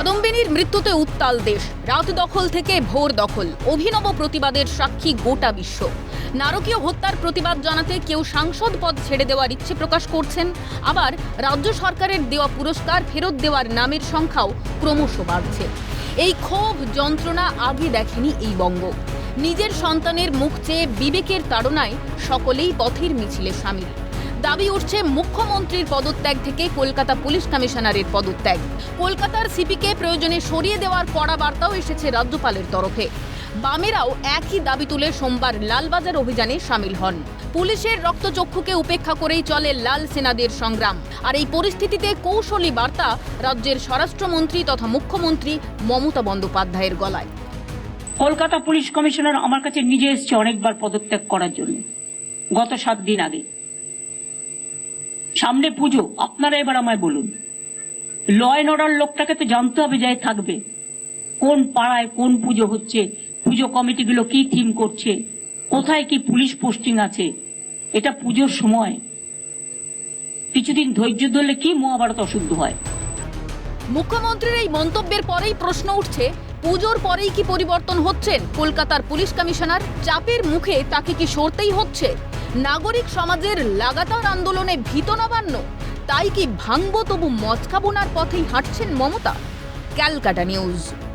কাদম্বিনীর মৃত্যুতে উত্তাল দেশ। রাত দখল থেকে ভোর দখল। অভিনব প্রতিবাদের সাক্ষী গোটা বিশ্ব। নারকীয় হত্যার প্রতিবাদ জানাতে কেউ সাংসদ পদ ছেড়ে দেওয়ার ইচ্ছে প্রকাশ করছেন। আবার রাজ্য সরকারের দেওয়া পুরস্কার ফেরত দেওয়ার নামের সংখ্যাও ক্রমশ বাড়ছে। এই ক্ষোভ যন্ত্রণা আগে দেখেনি এই বঙ্গ। নিজের সন্তানের মুখ চেয়ে বিবেকের তাড়নায় সকলেই পথের মিছিলে সামিল। দাবি উঠছে মুখ্যমন্ত্রীর পদত্যাগ থেকে কলকাতা পুলিশ কমিশনারের পদত্যাগ। কলকাতার সিপিকে প্রয়োজনে সরিয়ে দেওয়ার কড়া বার্তাও এসেছে রাজ্যপালের তরফে। বামেরাও একই দাবি তুলে সোমবার লালবাজার অভিযানে সামিল হন। পুলিশের রক্তচক্ষুকে উপেক্ষা করেই চলে লাল সেনাদের সংগ্রাম। আর এই পরিস্থিতিতে কৌশলী বার্তা রাজ্যের স্বরাষ্ট্রমন্ত্রী তথা মুখ্যমন্ত্রী মমতা বন্দ্যোপাধ্যায়ের গলায়। কলকাতা পুলিশ কমিশনার আমার কাছে নিজে এসছে অনেকবার পদত্যাগ করার জন্য। গত সাত দিন আগে। সামনে পুজো, আপনারা এবার আমায় বলুন। ল অ্যান্ড অর্ডার লোকটাকে তো জানতে হবে যাই থাকবে। কোন পাড়ায় কোন পুজো হচ্ছে, পুজো কমিটিগুলো কি থিম করছে, কোথায় কি পুলিশ পোস্টিং আছে, এটা পুজোর সময়। কিছুদিন ধৈর্য ধরলে কি মহাভারত অশুদ্ধ হয়? মুখ্যমন্ত্রীর এই মন্তব্যের পরেই প্রশ্ন উঠছে, পুজোর পরেই কি পরিবর্তন হচ্ছেন কলকাতার পুলিশ কমিশনার চাপের মুখে তাকে কি সরতেই হচ্ছে? নাগরিক সমাজের লাগাতার আন্দোলনে ভীত নবান্ন। তাই কি ভাঙব তবু মচকা খাবনার পথেই হাঁটছেন মমতা? ক্যালকাটা নিউজ।